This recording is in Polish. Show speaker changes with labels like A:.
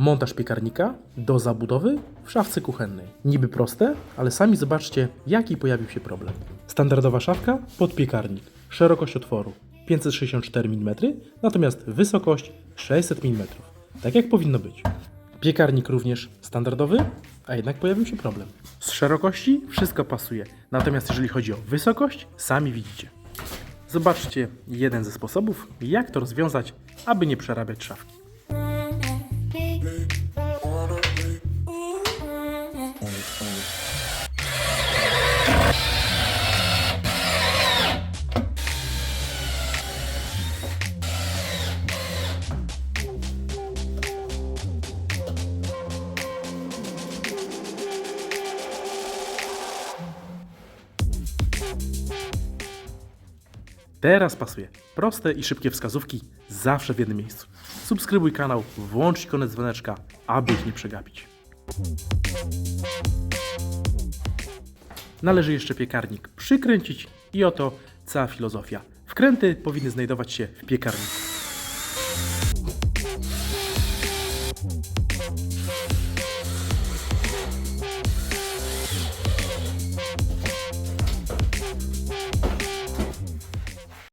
A: Montaż piekarnika do zabudowy w szafce kuchennej. Niby proste, ale sami zobaczcie, jaki pojawił się problem. Standardowa szafka pod piekarnik. Szerokość otworu 564 mm, natomiast wysokość 600 mm. Tak jak powinno być. Piekarnik również standardowy, a jednak pojawił się problem. Z szerokości wszystko pasuje, natomiast jeżeli chodzi o wysokość, sami widzicie. Zobaczcie jeden ze sposobów, jak to rozwiązać, aby nie przerabiać szafki. Teraz pasuje. Proste i szybkie wskazówki zawsze w jednym miejscu. Subskrybuj kanał, włącz ikonę dzwoneczka, aby ich nie przegapić. Należy jeszcze piekarnik przykręcić i oto cała filozofia. Wkręty powinny znajdować się w piekarniku.